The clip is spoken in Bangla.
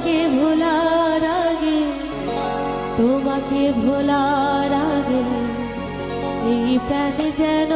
তোমাকে ভোলার আগে তোমাকে ভোলার আগে এই প্রাণ যেন